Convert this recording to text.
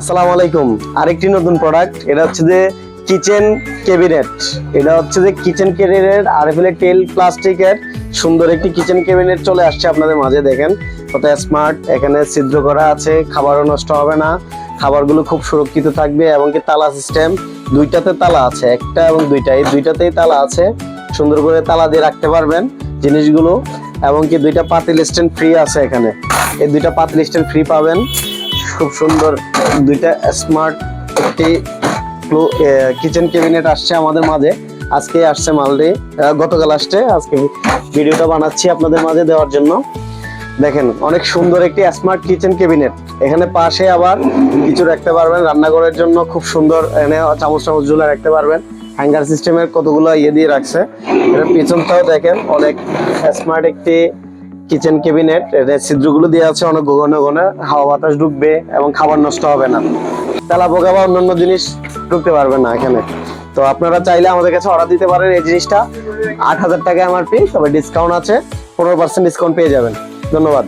আসসালামু আলাইকুম। আরেকটি নতুন প্রোডাক্ট এটা হচ্ছে যে কিচেন ক্যাবিনেট এটা হচ্ছে যে কিচেন ক্যাবিনেট আরএফএল টেল প্লাস্টিকের সুন্দর একটি কিচেন ক্যাবিনেট চলে আসছে আপনাদের মাঝে, দেখেন। কত স্মার্ট এখানে ছিদ্র করা আছে, খাবারও নষ্ট হবে না। খাবারগুলো খুব সুরক্ষিত থাকবে, এবং কি তালা সিস্টেম দুইটাতে তালা আছে, একটা এবং দুইটা। এই দুইটাতেই তালা আছে, সুন্দর করে তালা দিয়ে রাখতে পারবেন জিনিসগুলো। এবং কি দুইটা পাতিল স্ট্যান্ড ফ্রি আছে এখানে। এই দুইটা পাতিল স্ট্যান্ড ফ্রি পাবেন। খুব সুন্দর দুইটা স্মার্ট একটি কিচেন ক্যাবিনেট আসছে আমাদের মাঝে। আজকে আসছে মালটি গতকাল আসছে। আজকে ভিডিওটা বানাচ্ছি আপনাদের মাঝে দেওয়ার জন্য। দেখেন, অনেক সুন্দর একটি স্মার্ট কিচেন ক্যাবিনেট এখানে পাশে আবার কিছু রাখতে পারবেন। রান্নাঘরের জন্য খুব সুন্দর এখানে চামচ চামচ ঝুলে রাখতে পারবেন। হ্যাঙ্গার সিস্টেমের কতগুলো ইয়ে দিয়ে রাখছে। এটা পিছনটাও দেখেন, অনেক স্মার্ট একটি কিচেন ক্যাবিনেট ছিদ্রগুলো দেওয়া আছে অনেক ঘন ঘন, হাওয়া বাতাস ঢুকবে এবং খাবার নষ্ট হবে না। তেলা বোকা বা অন্যান্য জিনিস ঢুকতে পারবে না এখানে। তো আপনারা চাইলে আমাদের কাছে অর্ডার দিতে পারেন এই জিনিসটা। আট হাজার টাকা এমআরপি তবে ডিসকাউন্ট আছে, পনেরো পার্সেন্ট ডিসকাউন্ট পেয়ে যাবেন। ধন্যবাদ।